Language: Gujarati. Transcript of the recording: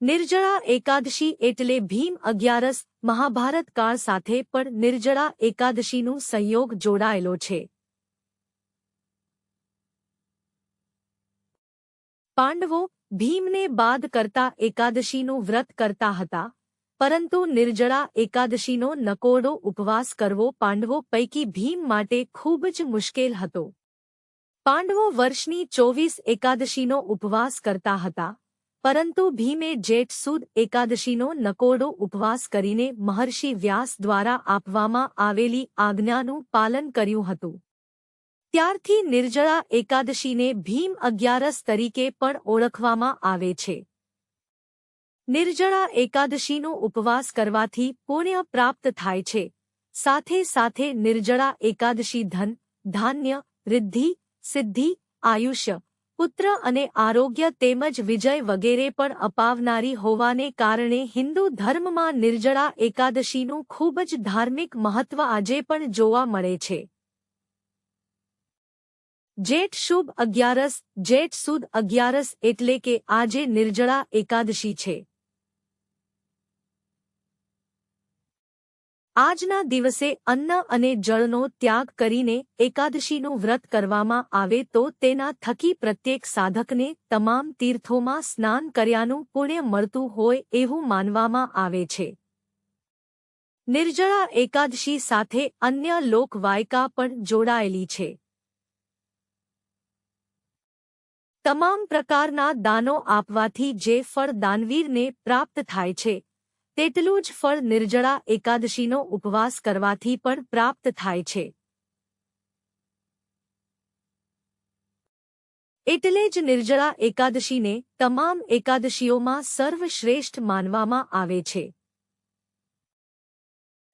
નિર્જળા એકાદશી એટલે ભીમ અગિયારસ મહાભારત કાળ સાથે પણ નિર્જળા એકાદશીનું સંયોગ જોડાયેલો છે. પાંડવો ભીમને બાદ કરતા એકાદશીનું વ્રત કરતા હતા, પરંતુ નિર્જળા એકાદશીનો નકોરડો ઉપવાસ કરવો પાંડવો પૈકી ભીમ માટે ખૂબ જ મુશ્કેલ હતો. પાંડવો વર્ષની ચોવીસ એકાદશીનો ઉપવાસ કરતા હતા પરંતુ ભીમે જેઠ સુદ એકાદશીનો નકોડો ઉપવાસ કરીને મહર્ષિ વ્યાસ દ્વારા આપવામાં આવેલી આજ્ઞાનું પાલન કર્યું હતું. ત્યારથી નિર્જળા એકાદશીને ભીમ અગિયારસ તરીકે પણ ઓળખવામાં આવે છે. નિર્જળા એકાદશીનો ઉપવાસ કરવાથી પુણ્ય પ્રાપ્ત થાય છે. સાથે સાથે નિર્જળા એકાદશી ધન, ધાન્ય, રિદ્ધિ, સિદ્ધિ, આયુષ્ય પુત્ર અને આરોગ્ય તેમજ વિજય વગેરે પણ અપાવનારી હોવાને કારણે હિન્દુ ધર્મમાં નિર્જળા એકાદશીનું ખૂબ જ ધાર્મિક મહત્વ આજે પણ જોવા મળે છે. જેઠ શુભ અગિયારસ, જેઠ સુદ અગિયારસ એટલે કે આજે નિર્જળા એકાદશી છે. આજના દિવસે અન્ન અને જળનો ત્યાગ કરીને એકાદશીનું વ્રત કરવામાં આવે તો તેના થકી પ્રત્યેક સાધકને તમામ તીર્થોમાં સ્નાન કર્યાનું પુણ્ય મળતું હોય એવું માનવામાં આવે છે. નિર્જળા એકાદશી સાથે અન્ય લોકવાયકા પણ જોડાયેલી છે. તમામ પ્રકારના દાનો આપવાથી જે ફળ દાનવીરને પ્રાપ્ત થાય છે તેટલું જ ફળ નિર્જળા એકાદશીનો ઉપવાસ કરવાથી પણ પ્રાપ્ત થાય છે. એટલે જ નિર્જળા એકાદશીને તમામ એકાદશીઓમાં સર્વશ્રેષ્ઠ માનવામાં આવે છે.